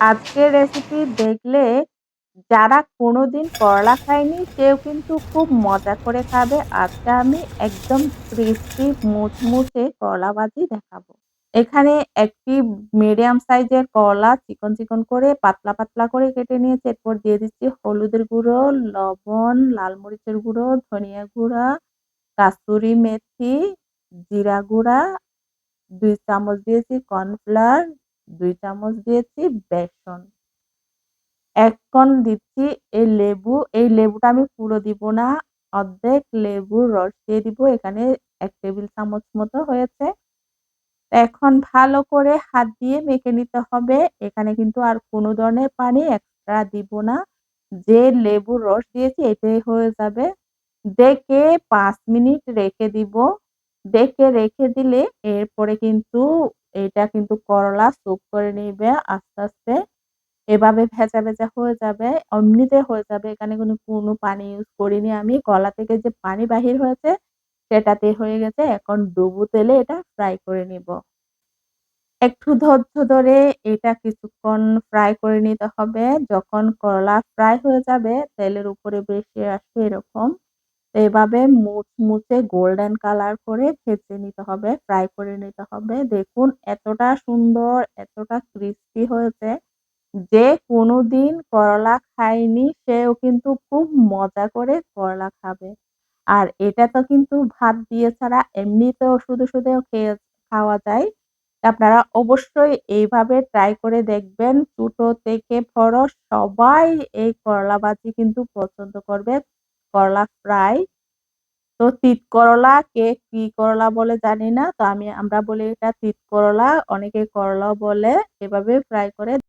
আজকের রেসিপি দেখলে যারা কোনোদিন করলা খায়নি সেও কিন্তু খুব মজা করে খাবে। আজকে আমি একদম ক্রিস্পি মুচমুচে করলা ভাজি দেখাবো। এখানে একটি মিডিয়াম সাইজের করলা চিকন, চিকন করে পাতলা, পাতলা করে কেটে নিয়েছি। এরপর দিয়ে দিচ্ছি হলুদের গুঁড়ো, লবণ, লাল মরিচের গুঁড়ো, ধনিয়া গুঁড়া, কাসুরি মেথি, জিরা গুঁড়া, দুই চামচ দিয়েছি কর্নফ্লাওয়ার, ২ চামচ দিয়েছি বেসন। এখন দিচ্ছি এই লেবু, এই লেবুটা আমি পুরো দিব না। অর্ধেক লেবুর রস দিয়ে দিব। এখানে ১ টেবিল চামচ মতো হয়েছে। এখন ভালো করে হাত দিয়ে মেখে নিতে হবে। এখানে কিন্তু আর কোনো ধরনের পানি এক্সট্রা দিব না। যে লেবুর রস দিয়েছি এটাই হয়ে যাবে। ডেকে পাঁচ মিনিট রেখে দিব। ডেকে রেখে দিলে এরপরে কিন্তু এটা কিন্তু করলা সুপ করে নিবে আস্তে, আস্তে। এভাবে ভেজা, ভেজা হয়ে যাবে। অমনিতে হয়ে যাবে। এখানে কোনো, কোনো পানি ইউজ করিনি আমি। গলা থেকে যে পানি বাহির হয়েছে সেটাতে হয়ে গেছে। এখন ডুবু তেলে এটা ফ্রাই করে নিব। একটু ধৈর্য ধরে এটা কিছুক্ষণ ফ্রাই করে নিতে হবে। যখন করলা ফ্রাই হয়ে যাবে তেলের উপরে বেশি আসবে এরকম। এভাবে মুচমুচে গোল্ডেন কালার করে ভেজে নিতে হবে, ফ্রাই করে নিতে হবে। দেখুন এতটা সুন্দর, এতটা ক্রিস্পি হয়েছে। যে কোনোদিন করলা খায়নি সেও কিন্তু খুব মজা করে করলা খাবে। আর এটা তো কিন্তু ভাত দিয়ে ছাড়া এমনিতেও শুধু, শুধুও খেয়ে খাওয়া যায়। আপনারা অবশ্যই এইভাবে ট্রাই করে দেখবেন। ছোট থেকে বড় সবাই এই করলা ভাজি কিন্তু পছন্দ করবে। করলা ফ্রাই। তো তিত করলা কে কি করলা বলে জানি না। তো আমি আমরা বলি এটা তিত করলা, অনেকে করলা বলে। এভাবে ফ্রাই করে